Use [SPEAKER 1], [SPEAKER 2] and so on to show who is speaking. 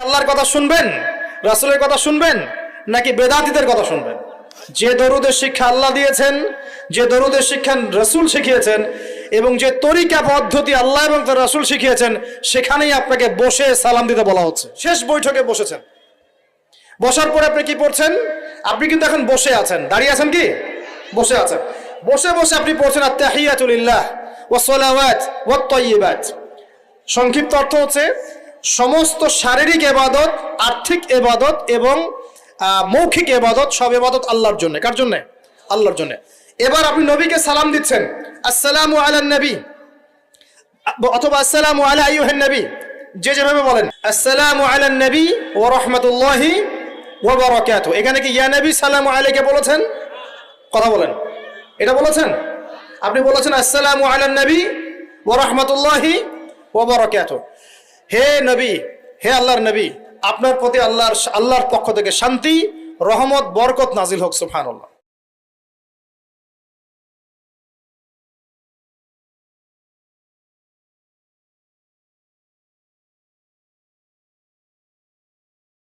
[SPEAKER 1] আল্লাহর কথা শুনবেন? রাসূলের কথা শুনবেন? নাকি বেদাতীদের কথা শুনবেন? যে দরুদের শিক্ষা আল্লাহ দিয়েছেন, যে দরুদের শিক্ষা রসুল শিখিয়েছেন, এবং যে তরিকা পদ্ধতি আল্লাহ এবং তার রসুল শিখিয়েছেন, সেখানেই আপনাকে বসে সালাম দিতে বলা হচ্ছে। শেষ বৈঠকে বসেছেন। বসার পরে আপনি কি পড়ছেন? আপনি কিন্তু এখন বসে আছেন। দাঁড়িয়ে আছেন কি? বসে আছেন। বসে বসে আপনি পড়ছেন আত্মাহিয়াতুলিল্লাহ ওয়াসসালাওয়াত ওয়াত সংক্ষিপ্ত অর্থ হচ্ছে সমস্ত শারীরিক এবাদত, আর্থিক এবাদত এবং মৌখিক এবাদত সব এবাদত আল্লাহর জন্য। কার জন্য? আল্লাহর জন্য। এবার আপনি নবীকে সালাম দিচ্ছেন। আসসালামু আলান নবী। অথবা আসসালামু নবী। যে যেভাবে বলেন। আসসালামু আলান নবী ওয়া রাহমাতুল্লাহি বারাকাতুহু। এখানে কি ইয়া নবী সালামু আলাইকে বলেছেন? কথা বলেন। এটা বলেছেন? আপনি বলেছেন আসসালামু আলান নবী ওয়া রাহমাতুল্লাহি ওয়া বারাকাতুহু। হে নবী, হে আল্লাহর নবী, আপনার প্রতি আল্লাহর আল্লাহর পক্ষ থেকে শান্তি, রহমত, বরকত নাজিল হোক, সুবহানাল্লাহ।